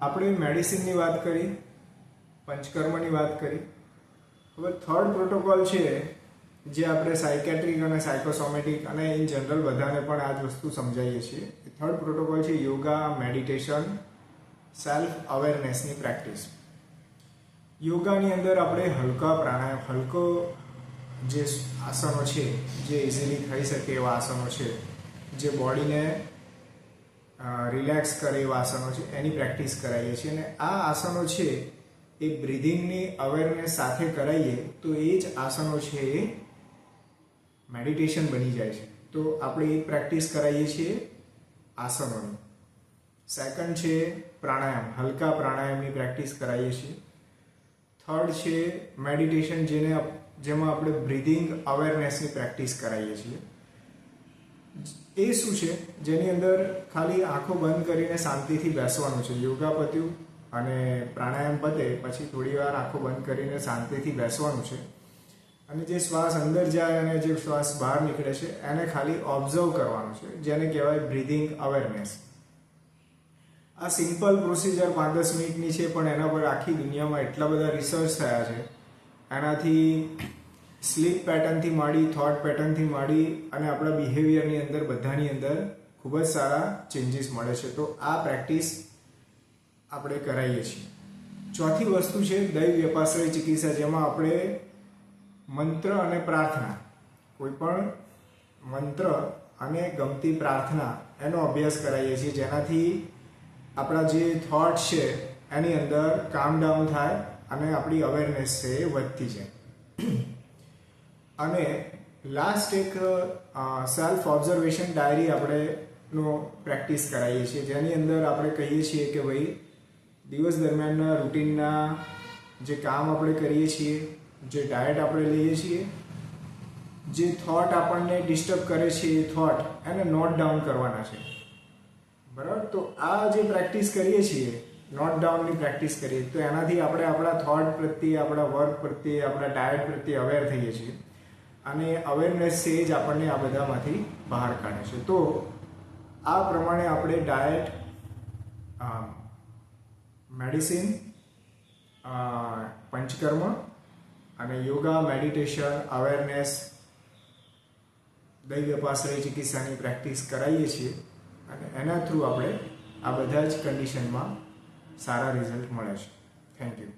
આપણે મેડિસિનની વાત કરી, પંચકર્મની વાત કરી. હવે થર્ડ પ્રોટોકોલ છે, જે આપણે સાયકેટ્રિક અને સાયકોસોમેટિક અને ઇન જનરલ બધાને પણ આ જ વસ્તુ સમજાવીએ છીએ. થર્ડ પ્રોટોકોલ છે યોગા મેડિટેશન સેલ્ફ અવેરનેસની પ્રેક્ટિસ યોગાની અંદર આપણે હલકા પ્રાણાયામ, હલકો જે આસનો છે, જે ઇઝીલી થઈ શકે એવા આસનો છે, જે બોડીને રિલેક્સ કરે એવા આસનો છે, એની પ્રેક્ટિસ કરાવીએ છીએ. અને આ આસનો છે, એ બ્રિધિંગની અવેરનેસ સાથે કરાવીએ તો એ જ આસનો છે, એ મેડિટેશન બની જાય છે. તો આપણે એ પ્રેક્ટિસ કરાવીએ છીએ આસનોની. સેકન્ડ છે પ્રાણાયામ, હલકા પ્રાણાયામની પ્રેક્ટિસ કરાવીએ છીએ. થર્ડ છે મેડિટેશન જેને જેમાં આપણે બ્રિધિંગ અવેરનેસની પ્રેક્ટિસ કરાવીએ છીએ. એ શું છે? જેની અંદર ખાલી આંખો બંધ કરીને શાંતિથી બેસવાનું છે. યોગા પત્યું અને પ્રાણાયામ પતે પછી થોડી વાર આંખો બંધ કરીને શાંતિથી બેસવાનું છે. અને જે શ્વાસ અંદર જાય અને જે શ્વાસ બહાર નીકળે છે, એને ખાલી ઓબ્ઝર્વ કરવાનું છે, જેને કહેવાય બ્રિધિંગ અવેરનેસ. આ સિમ્પલ પ્રોસિજર પાંચ દસ મિનિટની છે, પણ એના પર આખી દુનિયામાં એટલા બધા રિસર્ચ થયા છે. એનાથી સ્લીપ પેટર્નથી માંડી થોટ પેટર્નથી માંડી અને આપણા બિહેવિયરની અંદર, બધાની અંદર ખૂબ જ સારા ચેન્જીસ મળે છે. તો આ પ્રેક્ટિસ આપણે કરાવીએ છીએ. ચોથી વસ્તુ છે દૈવ વ્યપાશ્રય ચિકિત્સા, જેમાં આપણે મંત્ર અને પ્રાર્થના કોઈ પણ મંત્ર અને ગમતી પ્રાર્થના એનો અભ્યાસ કરાવીએ છીએ. જેનાથી આપણા જે થોટ છે એની અંદર કામ ડાઉન થાય અને આપણી અવેરનેસ છે એ વધતી જાય. અને લાસ્ટ એક સેલ્ફ ઓબ્ઝર્વેશન ડાયરી આપણે નો પ્રેક્ટિસ કરાવીએ છીએ. જેની અંદર આપણે કહીએ છીએ કે ભાઈ, દિવસ દરમિયાનના રૂટીનના જે કામ આપણે કરીએ છીએ, જે ડાયટ આપણે લઈએ છીએ, જે થોટ આપણને ડિસ્ટર્બ કરે છે એ થોટ એને નોટ ડાઉન કરવાના છે. બરાબર? તો આ જે પ્રેક્ટિસ કરીએ છીએ નોટ ડાઉનની પ્રેક્ટિસ કરીએ, તો એનાથી આપણે આપણા થોટ પ્રત્યે, આપણા વર્ક પ્રત્યે, આપણા ડાયટ પ્રત્યે અવેર થઈએ છીએ. અને અવેરનેસ એ જ આપણને આ બધામાંથી બહાર કાઢે છે. તો આ પ્રમાણે આપણે ડાયટ મેડિસિન પંચકર્મ અને યોગા મેડિટેશન અવેરનેસ દૈવ વ્યપાશ્રય ચિકિત્સાની પ્રેક્ટિસ કરાવીએ છીએ અને એના થ્રુ આપણે આ બધા જ કન્ડિશનમાં સારા રિઝલ્ટ મળે છે. Thank you